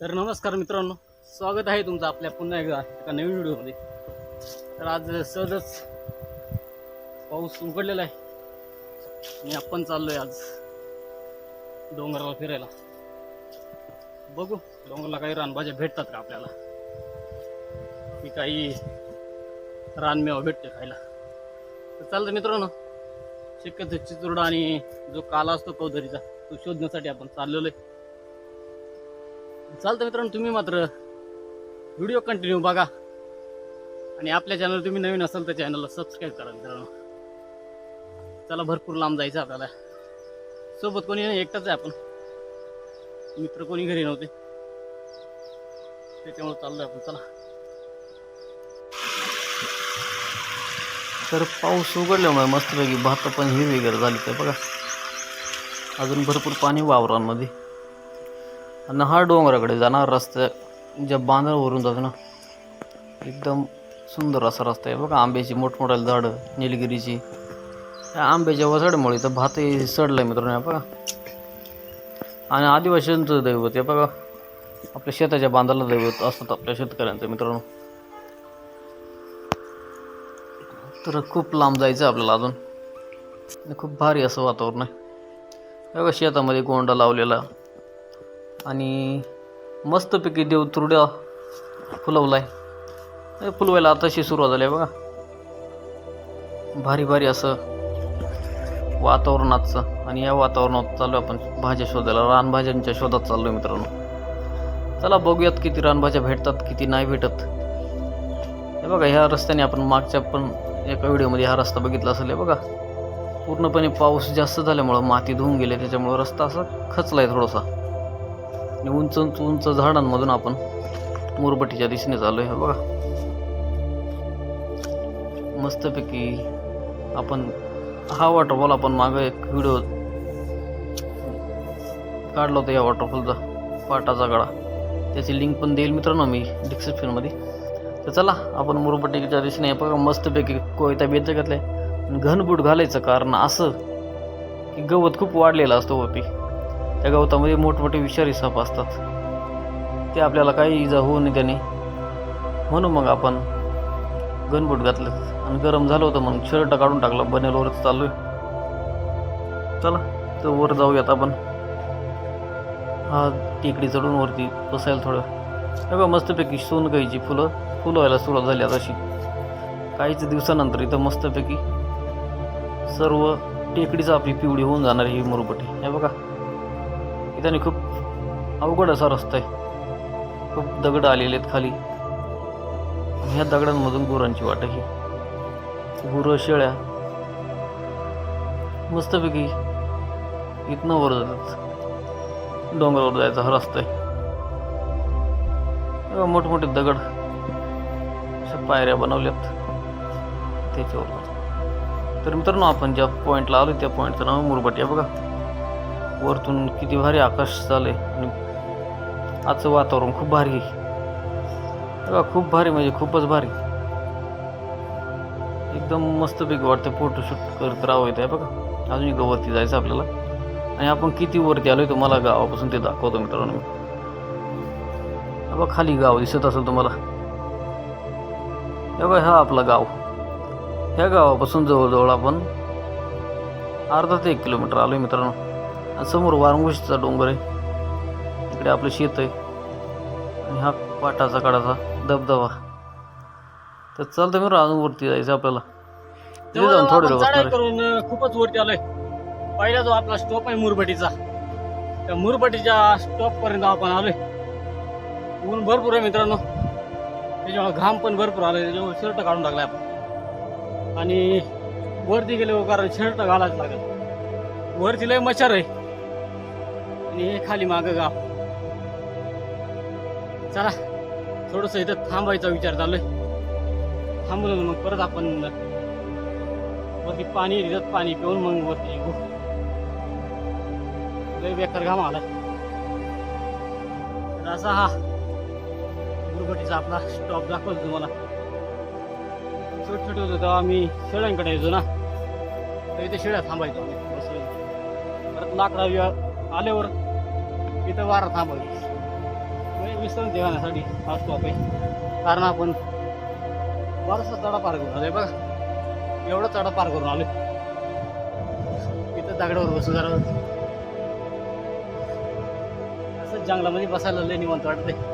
तर नमस्कार मित्रांनो स्वागत आहे तुमचं आपल्या पुन्हा एकदा एका नवीन व्हिडिओमध्ये. तर आज सहजच पाऊस उघडलेला आहे आणि आपण चाललोय आज डोंगराला फिरायला. बघू डोंगराला काही रानभाज्या भेटतात का आपल्याला? की काही रानमेवा भेटते खायला. तर चालतं मित्रांनो शक्यतो चितुरडा आणि जो काला असतो कौधरीचा तो शोधण्यासाठी आपण चाललेलो आहे चालतं मित्रांनो तुम्ही मात्र व्हिडिओ कंटिन्यू बघा. आणि आपल्या चॅनल तुम्ही नवीन असाल तर चॅनलला सबस्क्राईब करा मित्रांनो. चला भरपूर लांब जायचं आपल्याला. सोबत कोणी नाही एकटाच आहे आपण. मित्र कोणी घरी नव्हते. त्याच्यामुळे चाललोय आपण चला. तर पाऊस उघडल्यामुळे मस्तपैकी भात पण हिरवीगार झाली तर बघा. अजून भरपूर पाणी वावरांमध्ये. आणि हा डोंगराकडे जाणार रस्ता ज्या बांधावरून जातो ना एकदम सुंदर असा रस्ता आहे. बघा आंब्याची मोठमोठ्याला झाडं निलगिरीची. आंब्याच्या वसाडमुळे तर भातही सडलं आहे मित्रांनो बघा. आणि आदिवासींचं दैवत आहे बघा. आपल्या शेताच्या बांधाला दैवत असतात आपल्या शेतकऱ्यांचं मित्रांनो. तर खूप लांब जायचं आहे आपल्याला अजून. आणि खूप भारी असं वातावरण आहे. बघा शेतामध्ये गोंडा लावलेला. आणि मस्तपैकी देव तुरड्या फुलवला आहे फुलवायला आताशी सुरुवात झाली आहे बघा. भारी भारी असं वातावरणाचं आणि या वातावरणात चालू आहे आपण भाज्या शोधायला. रानभाज्यांच्या शोधात चाललो आहे मित्रांनो. चला बघूयात किती रानभाज्या भेटतात किती नाही भेटत. हे बघा ह्या रस्त्याने आपण मागच्या पण एका व्हिडिओमध्ये हा रस्ता बघितला असेल हे बघा. पूर्णपणे पाऊस जास्त झाल्यामुळं माती धुवून गेले त्याच्यामुळं रस्ता असा खचला आहे थोडासा. आणि उंच उंच उंच झाडांमधून आपण मोरबटीच्या दिशेने चालू आहे बघा. मस्तपैकी आपण हा वॉटरफॉल आपण मागं एक व्हिडिओ काढला होता या वॉटरफॉलचा पाटाचा गळा. त्याची लिंक पण देईल मित्रांनो मी डिस्क्रिप्शनमध्ये तर चला आपण मुरबटीच्या दिशेने बघा मस्तपैकी कोयता बेत घातलाय. घनबूट घालायचं कारण असं की गवत खूप वाढलेलं असतो वरती. त्या गवतामध्ये मोठमोठे विषारी साप असतात. ते आपल्याला काही इजा होऊ नये त्याने म्हणून मग आपण. गनबूट घातलं आणि गरम झालं होतं मग शर्ट काढून टाकलं. बनेलवरच चाललोय. चला तर वर जाऊयात आपण. हा टेकडी चढून वरती बसायला थोडं. हे बघा मस्तपैकी सोनगाईची फुलं फुलं व्हायला सुरुवात झाली आता अशी. काहीच दिवसानंतर इथं मस्तपैकी सर्व टेकडीच आपली पिवळी होऊन जाणार ही मुरबटी. हे बघा. ठिकाणी खूप अवघड असा रस्ता आहे. खूप दगड आलेले आहेत खाली. ह्या दगडांमधून गुरांची वाट ही गुरं शेळ्या मस्तपैकी इथनं वर जातात. डोंगरावर जायचा हा रस्ता आहे. मोठमोठे दगड अशा पायऱ्या बनवल्यात त्याच्यावर. तर मित्रांनो आपण ज्या पॉईंटला आलो त्या पॉईंटचं नाव मुरबट आहे बघा. वरतून किती भारी आकाश झालंय आहे आजचं वातावरण खूप भारी आहे. खूप भारी म्हणजे खूपच भारी. एकदम मस्तपैकी वाटतं फोटोशूट करत राहावं आहे बघा अजून एक वरती जायचं आपल्याला. आणि आपण किती वरती आलो आहे तुम्हाला गावापासून ते दाखवतो मित्रांनो मी. बघा खाली गाव दिसत असेल तुम्हाला. हे बघा हा आपला गाव. ह्या गावापासून जवळजवळ आपण अर्धा ते एक किलोमीटर आलो आहे मित्रांनो. आणि समोर वारंगोशीचा डोंगर आहे. इकडे आपलं शेत आहे. आणि हा पाटाचा काढाचा धबधबा. तर चालतं मित्र अजून वरती जायचं आपल्याला. तिथे जाऊन थोडे. करून खूपच वरती आलोय. पहिला जो आपला स्टॉप आहे मुरबटीचा त्या मुरबटीच्या स्टॉप पर्यंत आपण आलोय. ऊन भरपूर आहे मित्रांनो. त्याच्यामुळे घाम पण भरपूर आलाय. त्याच्यामुळे शर्ट काढून टाकलाय आपण. आणि वरती गेलो कारण शर्ट घालायच लागेल. वरती लय मच्छर आहे. आणि हे खाली मागं गाव. चला थोडस इथं थांबायचा विचार चाललोय थांबून मग परत आपण वरती पाणी तिथं पाणी पिऊन मग वरती निघू. लय बेकार घाम आला. असा हा दुर्घटीचा आपला स्टॉप दाखवतो तुम्हाला. छोट छोटे होतो तेव्हा आम्ही शेळ्यांकडे यायचो ना. तर इथे शेळ्या थांबायचो परत लाकडा आल्यावर इथं वारा थांबायची विश्रांती घेण्यासाठी हा स्टॉप आहे कारण आपण बराचसा चढा पार करून आलोय बघा. एवढा चढा पार करून आलोय. इथं दगडावर बसू जरा. असं जंगलामध्ये बसायला लय निवांत वाटतंय.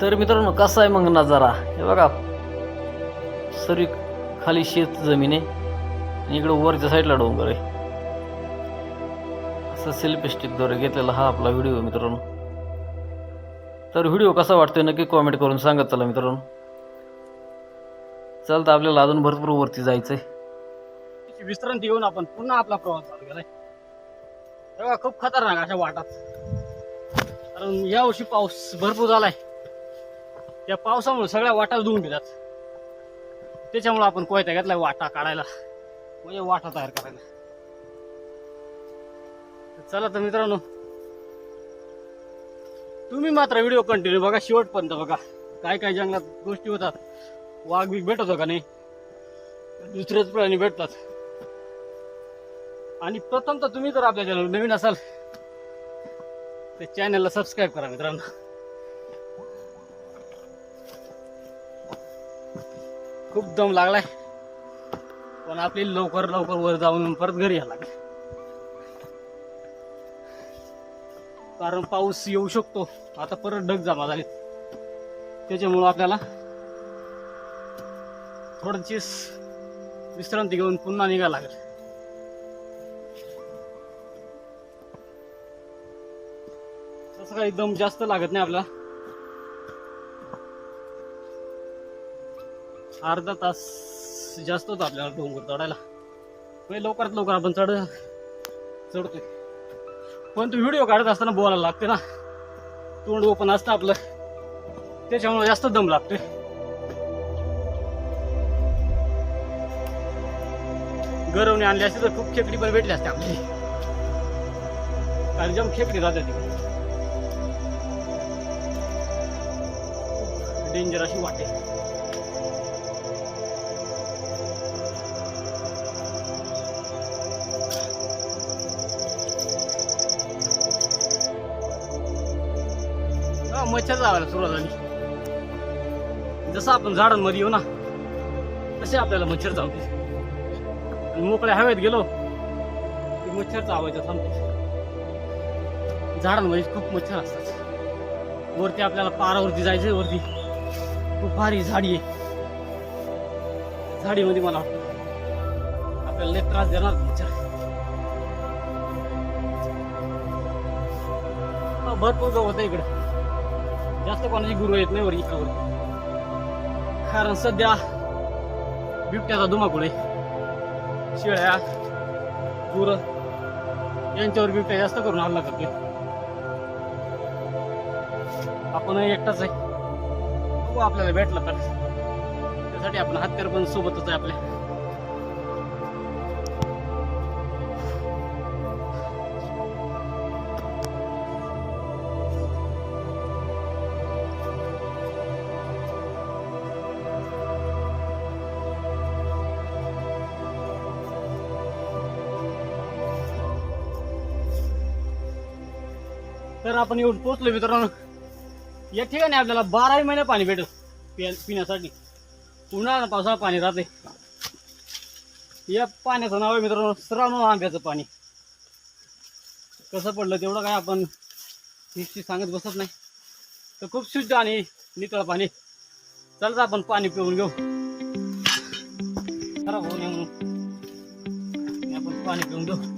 तर मित्रांनो कसा आहे मग नजारा? हे बघा. सरी खाली शेत जमीन आहे आणि इकडं वरच्या साईडला डोंगर आहे. असं सेल्फी स्टिकद्वारे घेतलेला हा आपला व्हिडिओ मित्रांनो. तर व्हिडिओ कसा वाटतोय नक्की कॉमेंट करून सांगत चला मित्रांनो. चालतं आपल्याला अजून भरपूर वरती जायचं आहे विश्रांती घेऊन आपण पुन्हा आपला प्रवास चालू केलाय. खूप खतरनाक अशा वाटात. कारण यावर्षी पाऊस भरपूर झालाय. त्या पावसामुळे सगळ्या वाटा धुवून गेल्यात. त्याच्यामुळे आपण कोयता घेतलाय वाटा काढायला. म्हणजे वाटा तयार करायला. चला तर मित्रांनो तुम्ही मात्र व्हिडिओ कंटिन्यू बघा शेवटपर्यंत बघा. काय काय जंगलात गोष्टी होतात. वाघ बीघ भेटतो का नाही? दुसरेच प्राणी भेटतात. आणि प्रथम तर तुम्ही जर आपल्या चॅनल नवीन असाल तर चॅनलला सबस्क्राईब करा मित्रांनो. खूप दम लागलाय. पण आपली लवकर लवकर वर जाऊन परत घरी यायला लागेल. कारण पाऊस येऊ शकतो. आता परत ढग जमा झाले त्याच्यामुळं आपल्याला थोडीशी विश्रांती घेऊन पुन्हा निघायला लागेल. तसं काही दम जास्त लागत नाही आपला अर्धा तास जास्त होतो आपल्याला डोंगर चढायला. म्हणजे लवकरात लवकर आपण चढ चढतोय. पण तू व्हिडिओ काढत असताना बोलायला लागते ना. तोंड ओपन असतं आपलं. त्याच्यामुळे जास्त दम लागतोय. गरवणे आणली असते तर खूप खेकडी पण भेटली असते आपली. कारण जम खेकडी राहते तिकडे डेंजर अशी वाटे. मच्छर लावायला सुरुवात झाली. जसं आपण झाडांमध्ये येऊ ना तसे आपल्याला मच्छर चावते आणि मोकळ्या हवेत गेलो की मच्छर चावायचं थांबते. झाडांमध्ये खूप मच्छर असतात. वरती आपल्याला पारावरती जायचंय वरती. खूप भारी झाडी आहे. झाडीमध्ये मला वाटतं आपल्याला त्रास देणार मच्छर. हा, भरपूर गवत आहे इकडे. जास्त कोणाची गुरु येत नाही वर. कारण सध्या बिबट्याचा धुमाकूळ आहे. शेळ्या गुर यांच्यावर बिबट्या जास्त करून हल्ला करतोय. आपण एकटाच आहे. बघू आपल्याला भेटलं तर. त्यासाठी आपण हत्यार पण सोबतच आहे आपल्या. तर आपण येऊन पोहोचलो मित्रांनो. या ठिकाणी आपल्याला बाराही महिने पाणी भेटत पिया पिण्यासाठी. उन्हाळा पावसाळा पाणी राहते. या पाण्याचं नाव आहे मित्रांनो श्रावण आंब्याचं पाणी. कसं पडलं तेवढं काय आपण हिस्ट्री सांगत बसत नाही. तर खूप शुद्ध आणि नितळ पाणी. चला आपण पाणी पिऊन घेऊ. खराब होऊ नये म्हणून. आपण पाणी पिऊन घेऊ.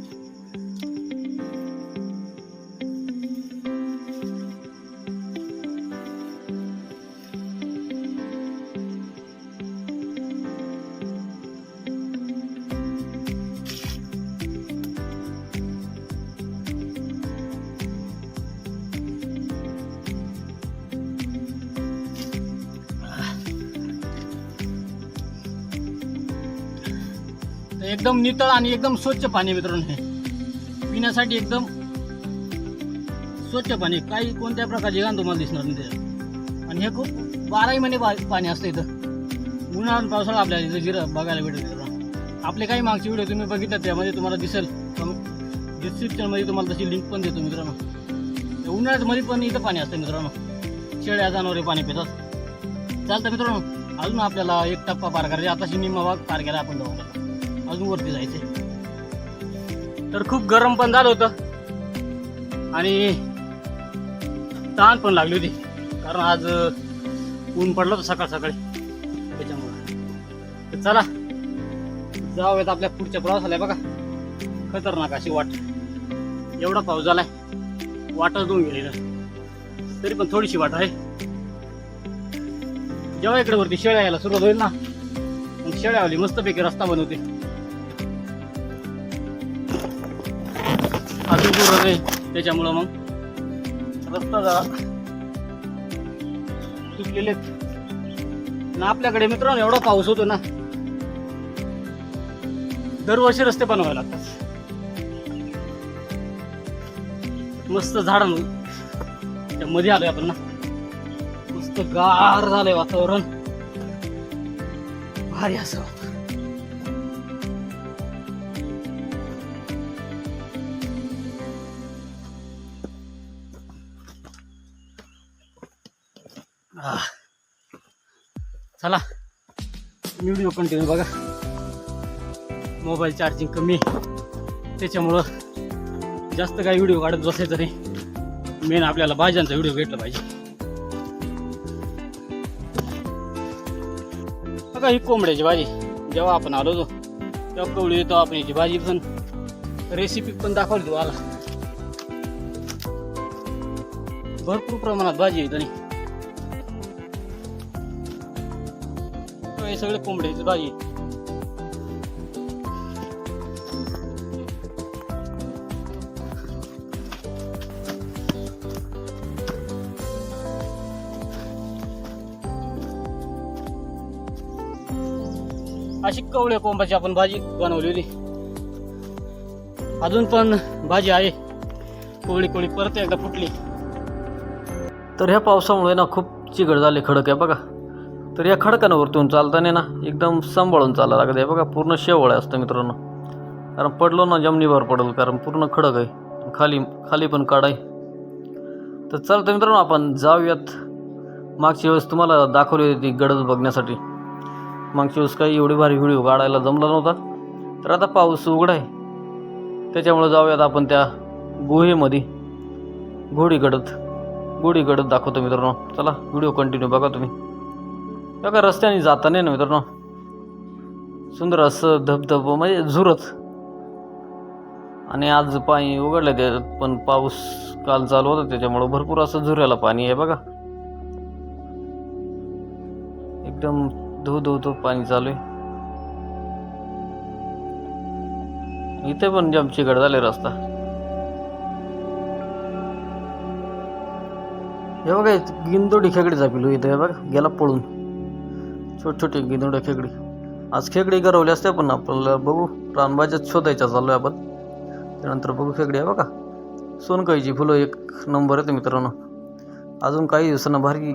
एकदम नितळ आणि एकदम स्वच्छ पाणी मित्रांनो हे. पिण्यासाठी एकदम स्वच्छ पाणी काही कोणत्या प्रकारचे घाण तुम्हाला दिसणार नाही त्याच्यात. आणि हे खूप बाराही महिने पा- पाणी असतं इथं. उन्हाळा पावसाळा आपल्याला इथं जिरं बघायला भेटत मित्रांनो. आपले काही मागचे व्हिडिओ तुम्ही बघितला त्यामध्ये तुम्हाला दिसेल. डिस्क्रिप्शनमध्ये तुम्हाला तशी लिंक पण देतो मित्रांनो. उन्हाळ्यात उन्हाळ्यामध्ये पण इथं पाणी असतं मित्रांनो. शेळ्या जनावरे पाणी पितात. चालतं मित्रांनो. अजून आपल्याला एक टप्पा पार करायचा आताशी निम्मा भाग पार केला आपण डोंगराला अजून वरती जायचंय. तर खूप गरम पण झालं होतं. आणि ताण पण लागली होती. कारण आज ऊन पडलं होतं सकाळ सकाळी. त्याच्यामुळे. तर चला जाऊयात आपल्या पुढच्या प्रवासाला बघा. खतरनाक अशी वाट. एवढा पाऊस झालाय. वाटच दोन गेलेलं. तरी पण थोडीशी वाट आहे. जेव्हा इकडे वरती शेळ्या यायला सुरुवात होईल ना मग शेळ्या आली मस्तपैकी रस्ता बनवते. दूर आहे त्याच्यामुळं मग. रस्ता जरा तुटलेले ना आपल्याकडे मित्रांनो एवढा पाऊस होतो ना दरवर्षी रस्ते बनवावे लागतात. मस्त झाड त्या मध्ये आलोय आपण ना. मस्त गार झालंय वातावरण. भारी असं. व्हिडिओ कंटिन्यू बघा. मोबाईल चार्जिंग कमी. त्याच्यामुळं जास्त काही व्हिडिओ काढत बसायचं नाही. मेन आपल्याला भाज्यांचा व्हिडिओ भेटला पाहिजे. बघा ही कोंबड्याची भाजी. जेव्हा आपण आलो होतो तेव्हा कवळी येतो आपण याची भाजी पण. रेसिपी पण दाखवली आला भरपूर प्रमाणात भाजी येतो नाही सगळे कोंबडीची भाजी. अशी कवळ्या कोंबाची आपण भाजी बनवलेली. अजून पण भाजी आहे. कोवळी कोळी परत एकदा फुटली. तर ह्या पावसामुळे ना खूप चिघड झाले खडक आहे बघा. तर या खडकांवरतून चालताना ना एकदम सांभाळून चालायला लागत आहे. बघा पूर्ण शेवळ असतं मित्रांनो. कारण पडलो ना जमिनीवर पडलं कारण पूर्ण खडक आहे. खाली खाली पण काढ आहे. तर चालतं मित्रांनो आपण जाऊयात. मागच्या वेळेस तुम्हाला दाखवली होती गडद बघण्यासाठी. मागच्या वेळेस काही एवढी भारी व्हिडिओ काढायला जमला नव्हता. तर आता पाऊस उघडा आहे. त्याच्यामुळं जाऊयात आपण त्या गुहेमध्ये. घोडी गडद घोडी गडद दाखवतो मित्रांनो. चला व्हिडिओ कंटिन्यू बघा तुम्ही. बघा रस्त्याने जाताना नाही ना मित्रांनो. सुंदर असं धबधब म्हणजे झुरत आणि आज पाणी उघडलं ते पण पाऊस काल चालू होता त्याच्यामुळं भरपूर असं झुऱ्याला पाणी आहे बघा. एकदम धो धो धो पाणी चालू आहे. इथे पण जमचीकडे झाले रस्ता. हे बघा गिंदोडी खेकडीचा पिलू हो इथे बघा गेला पळून. छोट छोटे गिंदोड्या खेकडी आज खेकडी गरवली असते पण आपल्याला बघू रानबाजात शोधायच्या चालू आहे आपण. त्यानंतर बघू खेकडी आहे बघा. सोनकाईची फुलं एक नंबर येते मित्रांनो. अजून काही दिवसांना भारी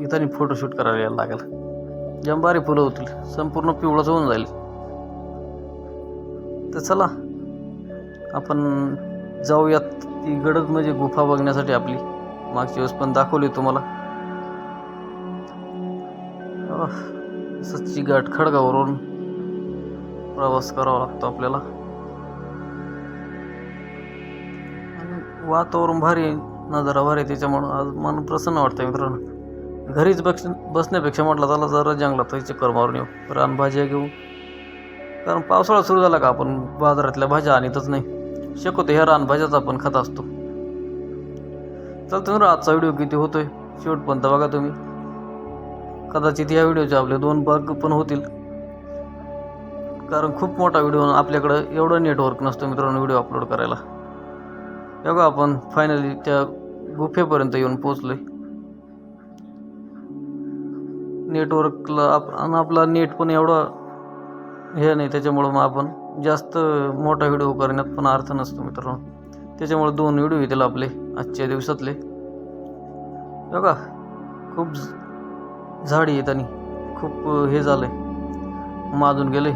इथं फोटोशूट करायला यायला लागेल. जंबारी फुलं होतील संपूर्ण पिवळंच होऊन जाईल. तर चला आपण जाऊयात ती गडद म्हणजे गुफा बघण्यासाठी आपली. मागच्या वेळेस पण दाखवली तुम्हाला. आह, गाठ खडगावरून प्रवास करावा लागतो आपल्याला. आणि वातावरण भारी आहे, नजारा भारी आहे, त्याच्यामुळं आज मन प्रसन्न वाटतं मित्रांनो. घरीच बस बसण्यापेक्षा म्हटलं चला जरा जंगलात चक्कर मारून येऊ रान भाज्या घेऊ. कारण पावसाळा सुरू झाला का आपण बाजारातल्या भाज्या आणतच नाही. शक्यतो ह्या रानभाज्याच आपण खात असतो. चालतं मित्र आजचा व्हिडिओ किती होतोय? शेवटपर्यंत बघा तुम्ही. कदाचित या व्हिडिओचे आपले दोन भाग पण होतील. कारण खूप मोठा व्हिडिओ आपल्याकडं एवढं नेटवर्क नसतं मित्रांनो व्हिडिओ अपलोड करायला. हे बघा आपण फायनली त्या गुफेपर्यंत येऊन पोचलो नेटवर्कला आप आणि आपला नेट पण एवढा हे नाही त्याच्यामुळं मग आपण जास्त मोठा व्हिडिओ करण्यात पण अर्थ नसतो मित्रांनो. त्याच्यामुळे दोन व्हिडिओ येतील आपले आजच्या दिवसातले. बघा खूप झाडी येत आणि खूप हे हे झालंय. माजून गेले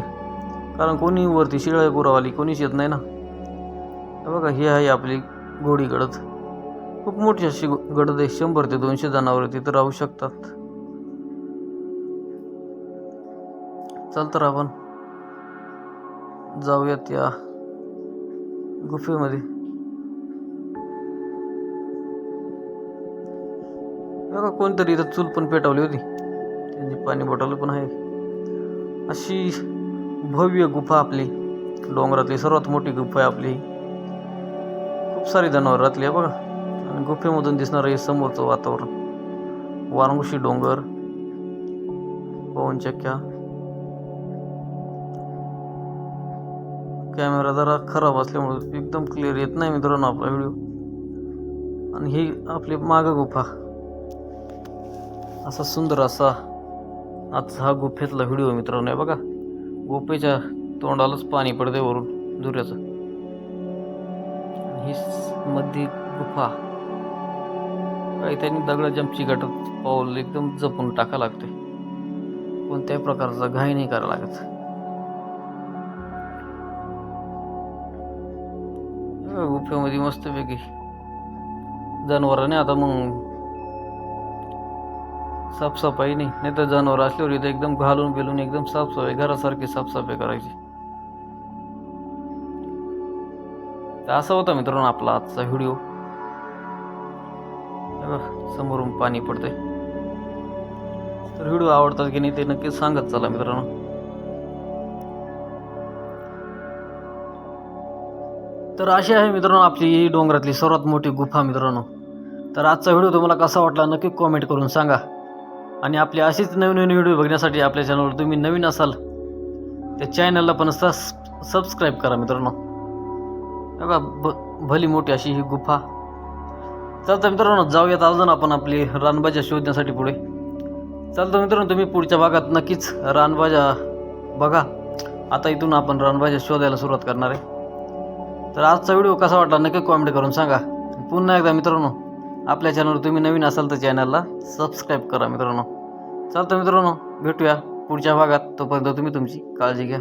कारण कोणी वरती शिळा पुरावाली कोणीच येत नाही ना. बघा ही आहे आपली घोडी गडद. खूप मोठी अशी गडद आहे. शंभर ते दोनशे जनावर तिथं राहू शकतात. चल तर आपण जाऊयात या गुफेमध्ये. बघा कोणतरी इथं चूल पण पेटवली होती. त्यांची पाणी बॉटल पण आहे. अशी भव्य गुफा आपली. डोंगरातली सर्वात मोठी गुफा आहे आपली. खूप सारी जनावर राहतली आहे बघा. आणि गुफेमधून दिसणारं हे समोरचं वातावरण. वारंगुशी डोंगर. पवनचक्क्या. कॅमेरा जरा खराब असल्यामुळे एकदम क्लिअर येत नाही मित्रांनो आपला व्हिडिओ. आणि ही आपली माग गुफा. असा सुंदर असा आजचा हा गुफेतला व्हिडिओ मित्रांनो आहे बघा. गुफेच्या तोंडालाच पाणी पडते वरून दुऱ्याचं ही मध्ये गुफा. काही त्यांनी दगडाच्या गाठत पाऊल एकदम जपून टाका लागते कोणत्याही प्रकारचा घाई नाही करावा लागत. गुफेमध्ये मस्तपैकी जनावरांनी आता मग साफसफाई नाही नाही तर जनावर असल्यावर इथं एकदम घालून बिलून एकदम साफसफाई घरासारखी साफसफाई करायची. तर असा होता मित्रांनो आपला आजचा व्हिडिओ. समोरून पाणी पडतंय. तर व्हिडिओ आवडतात की नाही ते नक्कीच सांगत चला मित्रांनो. तर अशी आहे मित्रांनो आपली डोंगरातली सर्वात मोठी गुफा मित्रांनो. तर आजचा व्हिडिओ तुम्हाला कसा वाटला नक्की कॉमेंट करून सांगा. आणि आपली अशीच नवीन नवीन व्हिडिओ बघण्यासाठी आपल्या चॅनलवर तुम्ही नवीन असाल त्या चॅनलला पण सस सबस्क्राईब करा मित्रांनो. हे बघा भ भली मोठी अशी ही गुफा. चालतं मित्रांनो जाऊयात अजून आपण आपली रानबाजा शोधण्यासाठी पुढे. चालतं मित्रांनो तुम्ही पुढच्या भागात नक्कीच रानबाजा बघा. आता इथून आपण रानभाज्या शोधायला सुरुवात करणार आहे. तर आजचा व्हिडिओ कसा वाटला नक्की कॉमेंट करून सांगा. पुन्हा एकदा मित्रांनो आपल्या चॅनलवर तुम्ही नवीन असाल तर चॅनलला सबस्क्राईब करा मित्रांनो. चालतं मित्रांनो भेटूया पुढच्या भागात. तोपर्यंत तुम्ही तुमची काळजी घ्या.